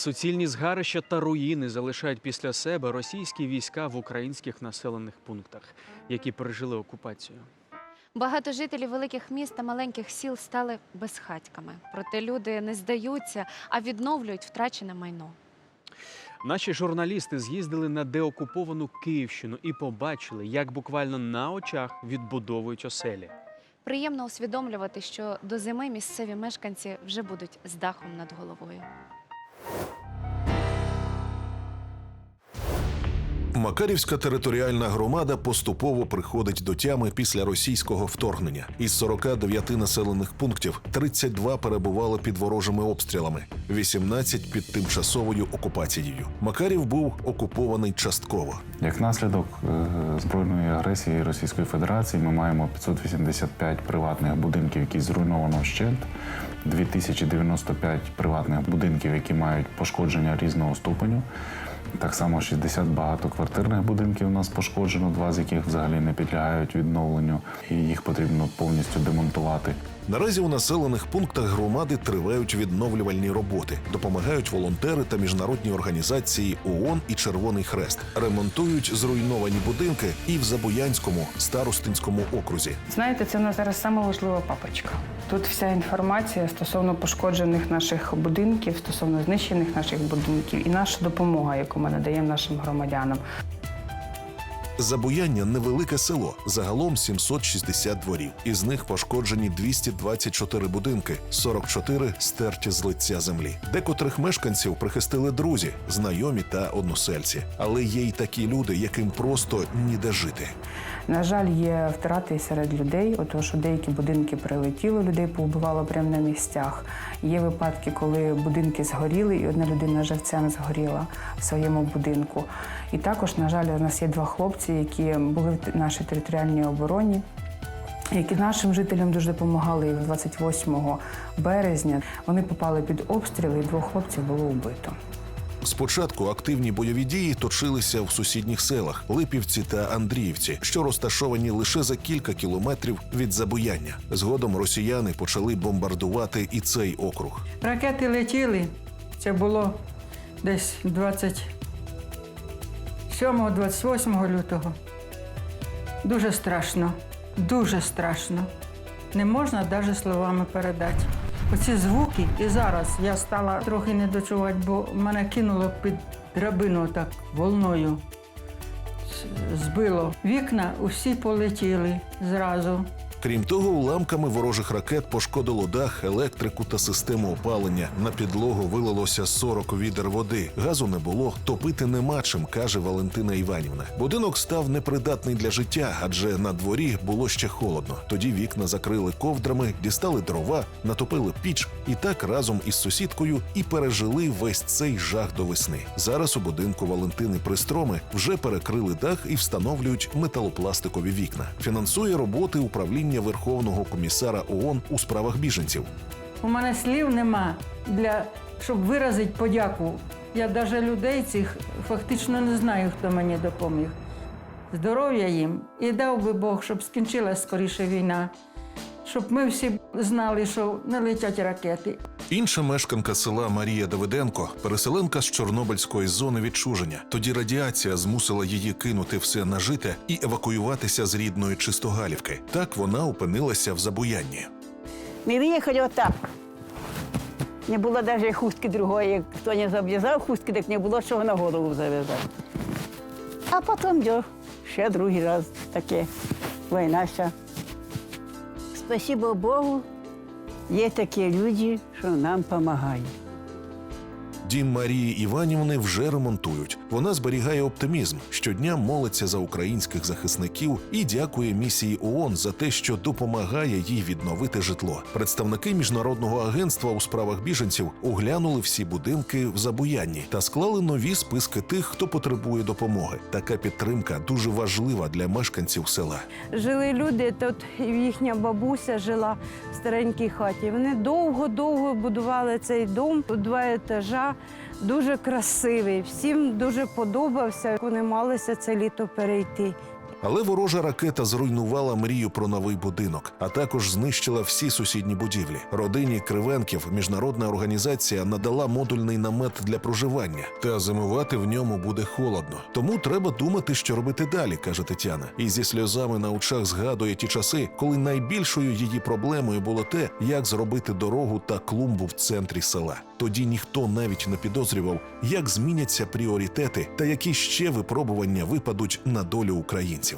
Суцільні згарища та руїни залишають після себе російські війська в українських населених пунктах, які пережили окупацію. Багато жителів великих міст та маленьких сіл стали безхатьками. Проте люди не здаються, а відновлюють втрачене майно. Наші журналісти з'їздили на деокуповану Київщину і побачили, як буквально на очах відбудовують оселі. Приємно усвідомлювати, що до зими місцеві мешканці вже будуть з дахом над головою. Макарівська територіальна громада поступово приходить до тями після російського вторгнення. Із 49 населених пунктів 32 перебували під ворожими обстрілами, 18 під тимчасовою окупацією. Макарів був окупований частково. Як наслідок е, збройної агресії Російської Федерації ми маємо 585 приватних будинків, які зруйновано вщент, 2095 приватних будинків, які мають пошкодження різного ступеню. Так само 60 багатоквартирних будинків у нас пошкоджено, два з яких взагалі не підлягають відновленню, і їх потрібно повністю демонтувати. Наразі у населених пунктах громади тривають відновлювальні роботи. Допомагають волонтери та міжнародні організації ООН і Червоний Хрест. Ремонтують зруйновані будинки і в Забуянському старостинському окрузі. Знаєте, це у нас зараз саме важлива папочка. Тут вся інформація стосовно пошкоджених наших будинків, стосовно знищених наших будинків і наша допомога, яку ми надаємо нашим громадянам. Забуяння невелике село, загалом 760 дворів. Із них пошкоджені 224 будинки, 44 стерті з лиця землі. Декотрих мешканців прихистили друзі, знайомі та односельці. Але є й такі люди, яким просто ніде жити. На жаль, є втрати серед людей, тому що деякі будинки прилетіло, людей повбивало прямо на місцях. Є випадки, коли будинки згоріли, і одна людина живцем згоріла в своєму будинку. І також, на жаль, у нас є два хлопці, які були в нашій територіальній обороні. Які нашим жителям дуже допомагали і 28 березня. Вони попали під обстріли, і двох хлопців було вбито. Спочатку активні бойові дії точилися в сусідніх селах Липівці та Андріївці, що розташовані лише за кілька кілометрів від забуяння. Згодом росіяни почали бомбардувати і цей округ. Ракети летіли. Це було десь 27-28 лютого. Дуже страшно, дуже страшно. Не можна навіть словами передати. Оці звуки, і зараз я стала трохи не дочувати, бо мене кинуло під драбину так волною. Збило. Вікна усі полетіли зразу. Крім того, уламками ворожих ракет пошкодило дах, електрику та систему опалення. На підлогу вилилося 40 відер води. Газу не було, топити нема чим, каже Валентина Іванівна. Будинок став непридатний для життя, адже на дворі було ще холодно. Тоді вікна закрили ковдрами, дістали дрова, натопили піч і так разом із сусідкою і пережили весь цей жах до весни. Зараз у будинку Валентини Пристроми вже перекрили дах і встановлюють металопластикові вікна. Фінансує роботи управління Верховного комісара ООН у справах біженців. У мене слів нема для щоб виразити подяку. Я навіть людей цих фактично не знаю, хто мені допоміг. Здоров'я їм і дав би Бог, щоб скінчилась скоріше війна, щоб ми всі знали, що не летять ракети. Інша мешканка села Марія Давиденко, переселенка з Чорнобильської зони відчуження. Тоді радіація змусила її кинути все нажите і евакуюватися з рідної Чистогалівки. Так вона опинилася в забуянні. Ми виїхали отак. Не було навіть хустки другої. Хто не зав'язав хустки, так не було чого на голову зав'язати. А потім йо, ще другий раз таке війна. Спасибо Богу, є такі люди, що нам допомагають. Дім Марії Іванівни вже ремонтують. Вона зберігає оптимізм. Щодня молиться за українських захисників і дякує місії ООН за те, що допомагає їй відновити житло. Представники міжнародного агентства у справах біженців оглянули всі будинки в забуянні та склали нові списки тих, хто потребує допомоги. Така підтримка дуже важлива для мешканців села. жили люди. Тут їхня бабуся жила в старенькій хаті. Вони довго-довго будували цей дом, два етажа, дуже красивий. Всім дуже подобався. Вони малися це літо перейти. Але ворожа ракета зруйнувала мрію про новий будинок, а також знищила всі сусідні будівлі. Родині Кривенків міжнародна організація надала модульний намет для проживання, та зимувати в ньому буде холодно. Тому треба думати, що робити далі, каже Тетяна. І зі сльозами на очах згадує ті часи, коли найбільшою її проблемою було те, як зробити дорогу та клумбу в центрі села. Тоді ніхто навіть не підозрював, як зміняться пріоритети та які ще випробування випадуть на долю українців.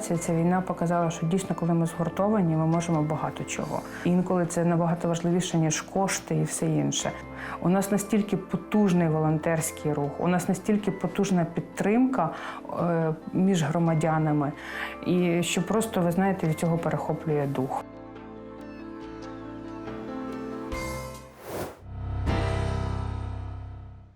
Ця, ця війна показала, що дійсно, коли ми згуртовані, ми можемо багато чого. Інколи це набагато важливіше, ніж кошти і все інше. У нас настільки потужний волонтерський рух, у нас настільки потужна підтримка е, між громадянами, і що просто ви знаєте від цього перехоплює дух.